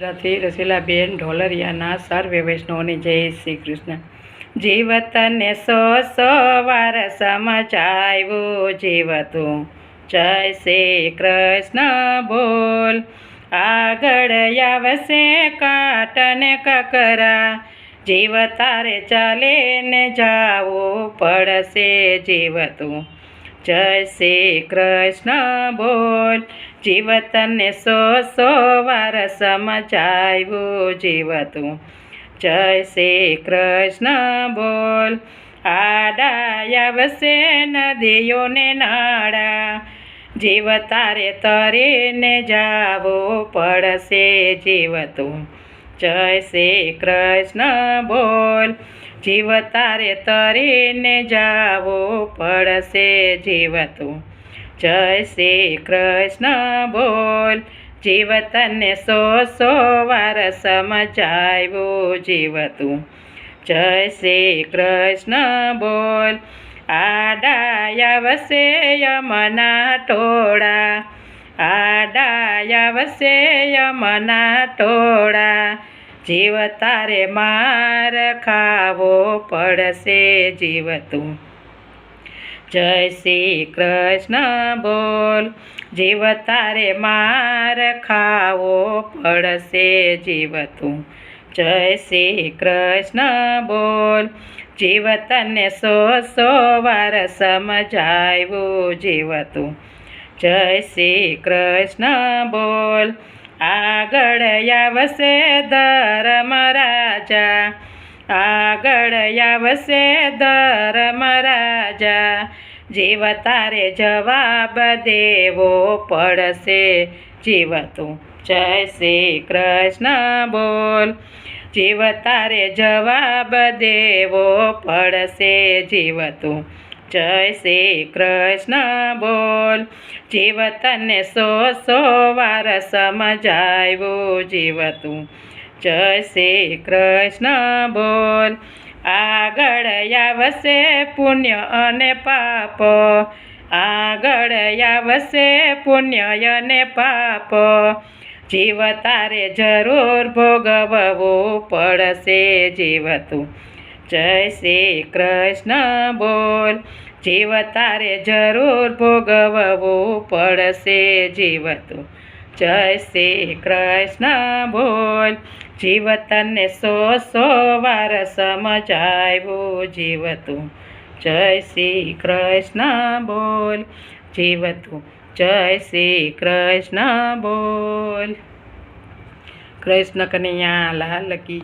રથી રસીલાબેન ઢોલરિયાના સર્વે વૈષ્ણવને જય શ્રી કૃષ્ણ. જીવતને સો સો વાર સમજાવ્યું જીવતું. જય શ્રી કૃષ્ણ બોલ. આગળ આવશે કાટને કકરા. જીવ તારે ચાલે ને જાવું પડશે જીવતું. જય શ્રી કૃષ્ણ બોલ. જીવતને સો સો વાર સમજાવ્યું જીવતું. જય શ્રી કૃષ્ણ બોલ. આડા આવશે નદીઓને નાળા. જીવ તારે તરીને જાવો પડશે જીવતું. જય શ્રી કૃષ્ણ બોલ. જીવ તારે તરીને જાવો પડશે જીવતું. જય શ્રી કૃષ્ણ બોલ. જીવ તને સો સો વાર સમજાવ્યું જીવતું. જય શ્રી કૃષ્ણ બોલ. આડાયાવશે યમના ટોળા. આડાયાવશે યમના ટોળા. જીવ તારે માર ખાવો પડશે જીવતું જય શ્રી કૃષ્ણ બોલ, જીવ તારે માર ખાવો પડશે જીવતું જય શ્રી કૃષ્ણ બોલ જીવતને સો સો વાર સમજાવ્યું જીવતું જય શ્રી કૃષ્ણ બોલ આગળ આવશે ધર્મ રાજા આગળ આવશે ધર્મ રાજા જીવ તારે જવાબ દેવો પડશે જીવતું જય શ્રી કૃષ્ણ બોલ જીવ તારે જવાબ દેવો પડશે જીવતું જય શ્રી કૃષ્ણ બોલ. જીવતને સો સો વાર સમજાવ્યું જીવતું. જય શ્રી કૃષ્ણ બોલ. આગળ આવશે પુણ્ય અને પાપ. આગળ આવશે પુણ્ય અને પાપ. જીવ તારે જરૂર ભોગવવું પડશે જીવતું. જય શ્રી કૃષ્ણ બોલ. જીવ તારે જરૂર ભોગવવું પડશે જીવતું જય શ્રી કૃષ્ણ બોલ. જીવતને સો સો વાર સમજાવ્યું જીવતું જય શ્રી કૃષ્ણ બોલ. જીવતું જય શ્રી કૃષ્ણ બોલ. કૃષ્ણ કનૈયા, લાલ કી